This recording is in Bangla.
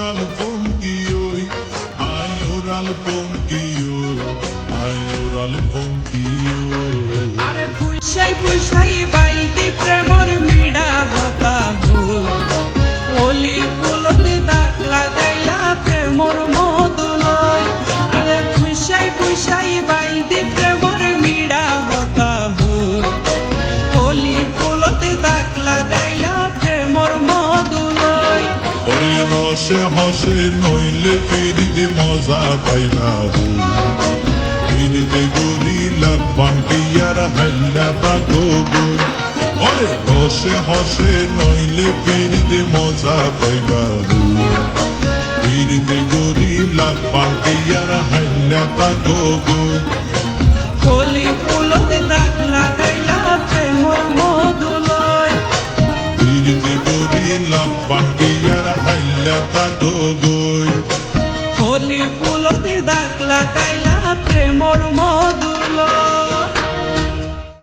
ওরাল পঙ্কিওই আই ওরাল পঙ্কিও আই ওরাল পঙ্কিও আরে পুইসাই পুইসাই বাইতে প্রেমর মিডা হতা ভুল ওলি ফুলতে দাগ লাগাইলা প্রেমর মধুলয় আরে পুইসাই পুইসাই বাইতে রসে হসে নইলে ফিরিতে মজা পাইলা ফিরিতে গরিলা পান্টিয়ার হাল্লা বাগো ওরে রসে হসে নইলে ফিরিতে মজা পাইলা ফিরিতে গরিলা পান্টিয়ার হাল্লা বাগো গরিলা হাইলা হাল্লা বাগো হলি ফুলতে দাগ লাগাইলা প্রেমর